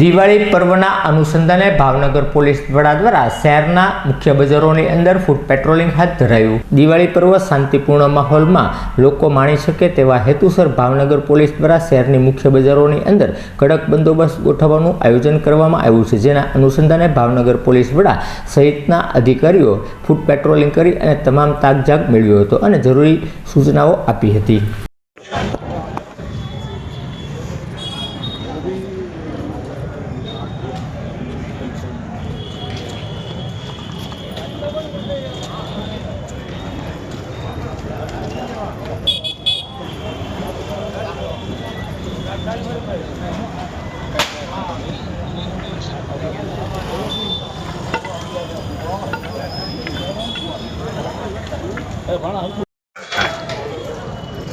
દિવાળી પર્વના અનુસંધાને ભાવનગર પોલીસ વડા દ્વારા શહેરના મુખ્ય બજારોની અંદર ફૂડ પેટ્રોલિંગ હાથ ધરાયું. દિવાળી પર્વ શાંતિપૂર્ણ માહોલમાં લોકો માણી શકે તેવા હેતુસર ભાવનગર પોલીસ દ્વારા શહેરની મુખ્ય બજારોની અંદર કડક બંદોબસ્ત ગોઠવવાનું આયોજન કરવામાં આવ્યું છે, જેના અનુસંધાને ભાવનગર પોલીસ વડા સહિતના અધિકારીઓ ફૂડ પેટ્રોલિંગ કરી અને તમામ તાકજાગ મેળવ્યો હતો અને જરૂરી સૂચનાઓ આપી હતી.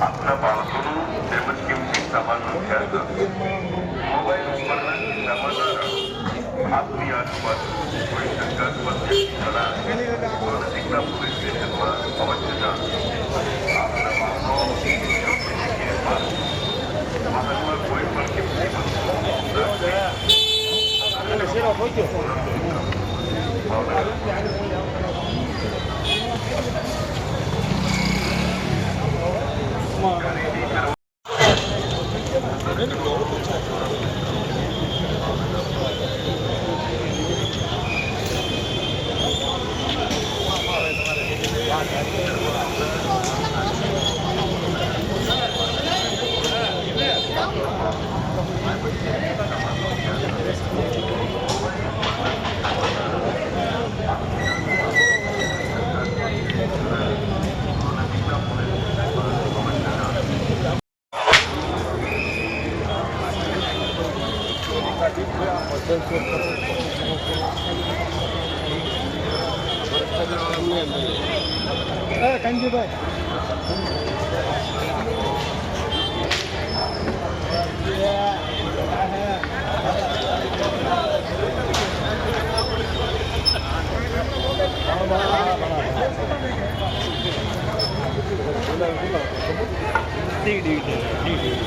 આપના બાળકોનું તેમજ કિંમતી સામાનનું ખ્યાલ રાખો મોબાઈલ ઉપરના ખિસ્સામાં ન રાખો આપની આસપાસ કોઈ શંકાસ્પદ વ્યક્તિ જણાય તો નજીકના પોલીસ સ્ટેશનમાં અવશ્ય જાણો આપના વાહનો યોગ્ય જગ્યાએ પાર્ક વાહનમાં કોઈ પણ કિંમતી વસ્તુ રાખવી. ભાવનગર ಕಂಜಿ ಬಾಯ್ ठीक ठीक ठीक ठीक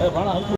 哎，完了。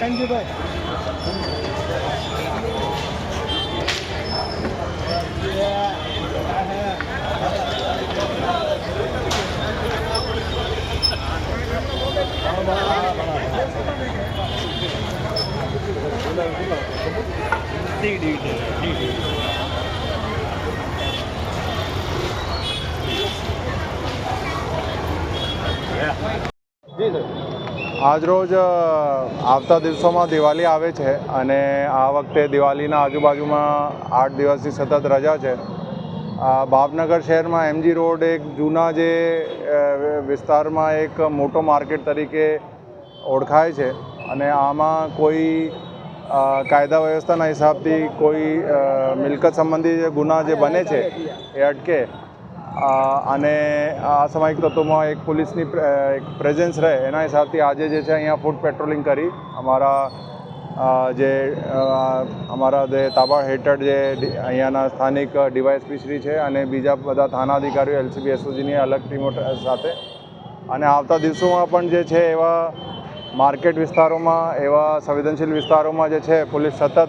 கண்டிப்பாக டிடி டிடி આજરોજ રોજ આવતા દિવસોમાં દિવાળી આવે છે અને આ વખતે દિવાળીના આજુબાજુમાં આઠ દિવસની સતત રજા છે. ભાવનગર શહેરમાં એમજી રોડ એક જૂના જે વિસ્તારમાં એક મોટો માર્કેટ તરીકે ઓળખાય છે અને આમાં કોઈ કાયદા વ્યવસ્થાના હિસાબથી કોઈ મિલકત સંબંધી જે ગુના જે બને છે એ અટકે. અને આ અસામાયિક તત્વોમાં એક પોલીસની એક પ્રેઝન્સ રહે, એના હિસાબથી આજે જે છે અહીંયા ફૂડ પેટ્રોલિંગ કરી, અમારા જે અમારા જે તાબા હેઠળ જે અહીંયાના સ્થાનિક ડીવાયએસપી શ્રી છે અને બીજા બધા થાના અધિકારીઓ એલસીબી, એસઓજીની અલગ ટીમો સાથે. અને આવતા દિવસોમાં પણ જે છે એવા માર્કેટ વિસ્તારોમાં, એવા સંવેદનશીલ વિસ્તારોમાં જે છે પોલીસ સતત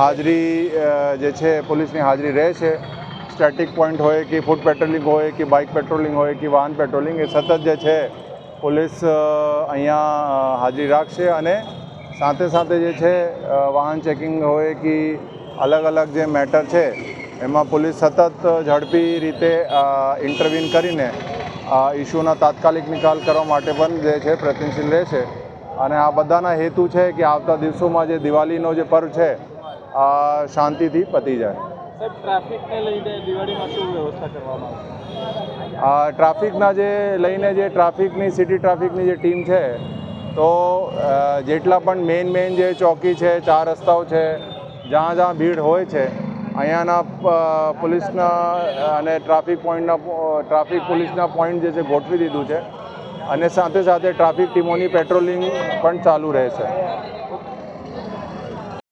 હાજરી જે છે પોલીસની હાજરી રહે છે. સ્ટેટિક પોઈન્ટ હોય કે ફૂડ પેટ્રોલિંગ હોય કે બાઇક પેટ્રોલિંગ હોય કે વાહન પેટ્રોલિંગ એ સતત જે છે, પોલીસ અહીંયા હાજરી રાખશે અને સાથે સાથે જે છે વાહન ચેકિંગ હોય કે અલગ અલગ જે મેટર છે, એમાં પોલીસ સતત ઝડપી રીતે ઇન્ટરવ્યૂન કરીને ઇસ્યુના તાત્કાલિક નિકાલ કરવા માટે પણ જે છે, પ્રયત્નશીલ રહેશે. અને આ બધાના હેતુ છે કે આવતા દિવસોમાં જે દિવાળીનો જે પર્વ છે, આ શાંતિથી પતી જાય. ટ્રાફિકના જે લઈને જે ટ્રાફિકની, સિટી ટ્રાફિકની જે ટીમ છે, તો જેટલા પણ મેઇન મેઇન જે ચોકી છે, ચાર રસ્તાઓ છે, જ્યાં જ્યાં ભીડ હોય છે, અહીંયાના પોલીસના અને ટ્રાફિક પોઈન્ટના ટ્રાફિક પોલીસના પોઈન્ટ જે છે, ગોઠવી દીધું છે. અને સાથે સાથે ટ્રાફિક ટીમોની પેટ્રોલિંગ પણ ચાલુ રહેશે.